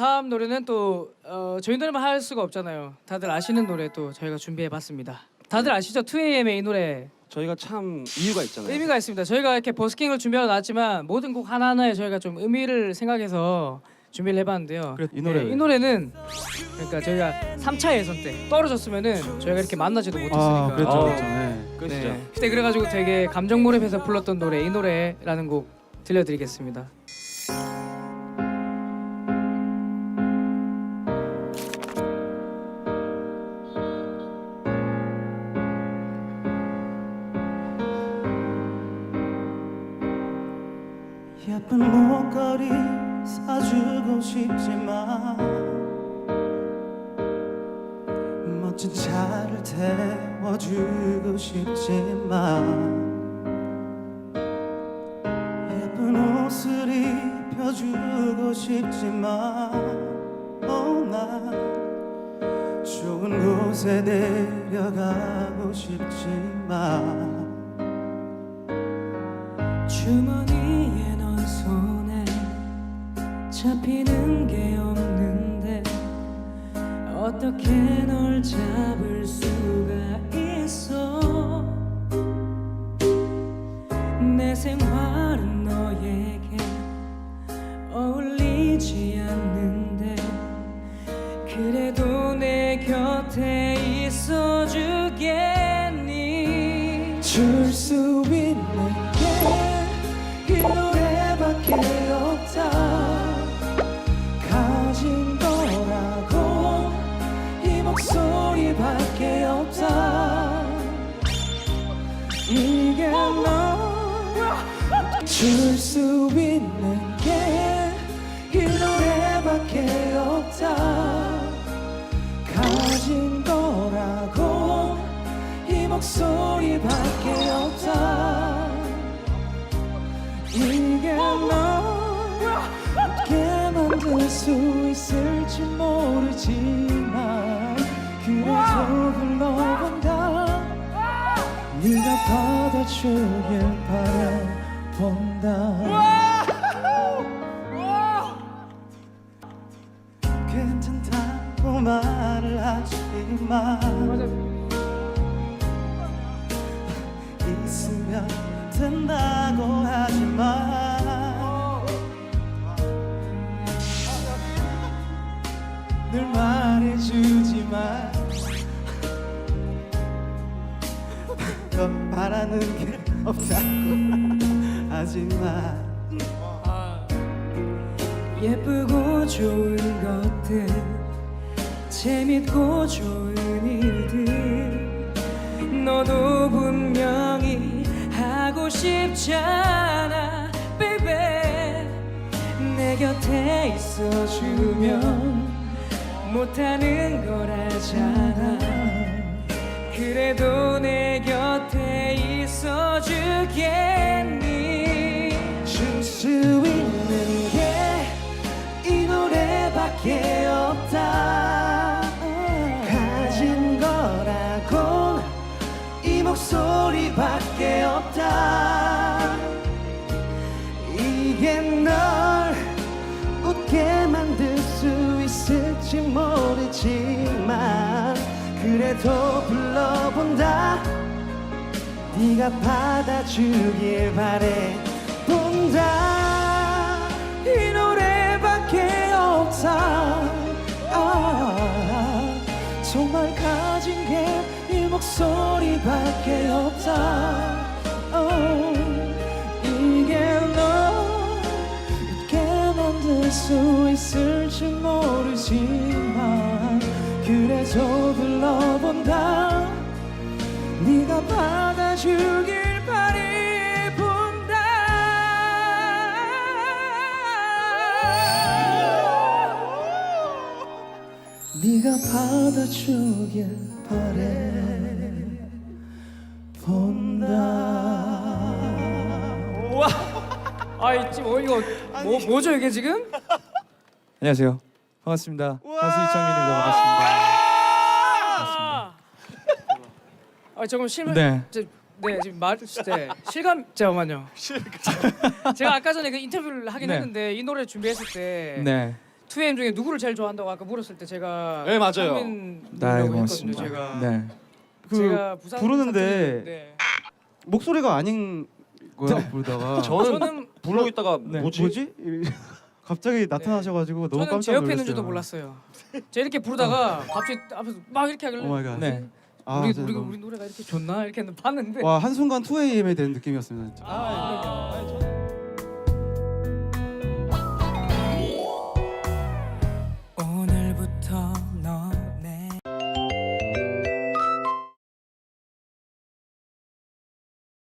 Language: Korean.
다음 노래는 또 어, 저희 노래만 할 수가 없잖아요. 다들 아시는 노래 또 저희가 준비해봤습니다. 다들 아시죠? 2AM의 이 노래 저희가 참 이유가 있잖아요. 의미가 있습니다. 저희가 이렇게 버스킹을 준비하러 나왔지만 모든 곡 하나하나에 저희가 좀 의미를 생각해서 준비를 해봤는데요. 그래, 이 노래 네, 왜? 이 노래는 그러니까 저희가 3차 예선 때 떨어졌으면은 저희가 이렇게 만나지도 못했으니까. 아 그렇죠 어. 그렇죠. 네. 끝이죠. 네. 그때 그래가지고 되게 감정 몰입해서 불렀던 노래 이 노래라는 곡 들려드리겠습니다. 예쁜 목걸이 사주고 싶지만 멋진 차를 태워주고 싶지만 예쁜 옷을 입혀주고 싶지만 oh, 나 좋은 곳에 데려가고 싶지만 주머 잡히는 게 없는데 어떻게 널 잡을 수가 있어? 내 생활은 너에게 어울리지 않는데 그래도 내 곁에 있어 주겠니? 줄 수 있는 게 이 노래밖에 없다 목소리밖에 없다 이게 너줄 수 있는 게 이 노래밖에 없다 가진 거라고 이 목소리밖에 없다 이게 널 웃게 만들 수 있을지 모르지 받아주길 바라본다. 괜찮다고 말을 하지만 있으면 된다고 하지만 더 바라는 게 없다고. 하지만 예쁘고 좋은 것들 재밌고 좋은 일들 너도 분명히 하고 싶잖아 baby. 내 곁에 있어주면 못하는 거라잖아. 그래도 내 곁에 있어주겠니? 줄 수 있는 게 이 노래밖에 없다. 가진 거라고 이 목소리밖에 없다. 이게 널 웃게 만들 수 있을지 모르지만 그래도 불러본다 네가 받아주길 바래. 본다. 이 노래밖에 없다 아, 정말 가진 게 이 목소리밖에 없다 어, 이게 널 웃게 만들 수 있을지 모르지만 그래도 불러본다 네가 받아주길 바래 본다 네가 받아주길 바래 본다 아 지금 어, 이거 뭐 뭐죠 이게 지금? 안녕하세요. 반갑습니다. 가수 이창민입니다. 반갑습니다. 아 잠깐 실물 네. 저, 네 지금 말 네, 실감 잠깐만요. 제가 아까 전에 그 인터뷰를 하긴 네. 했는데 이 노래 준비했을 때 네. 2AM 중에 누구를 제일 좋아한다고 아까 물었을 때 제가 네, 맞아요. 네, 했거든요. 고맙습니다. 제가 네. 그 제가 부산 부르는데 사투리- 네. 목소리가 아닌 거야 부르다가 저는 저는 부르고 있다가 네, 뭐지? 뭐지? 갑자기 나타나셔가지고 너무 저는 깜짝 제 옆에 놀랐어요. 있는 줄도 몰랐어요. 제가 이렇게 부르다가 갑자기 앞에서 막 이렇게 하길래 오 마이 갓. 네. 아, 우리 진짜 우리 너무- 우리 노래가 이렇게 좋나 이렇게 봤는데 와 한순간 2AM이 된 느낌이었습니다. 진짜. 아, 그럼요.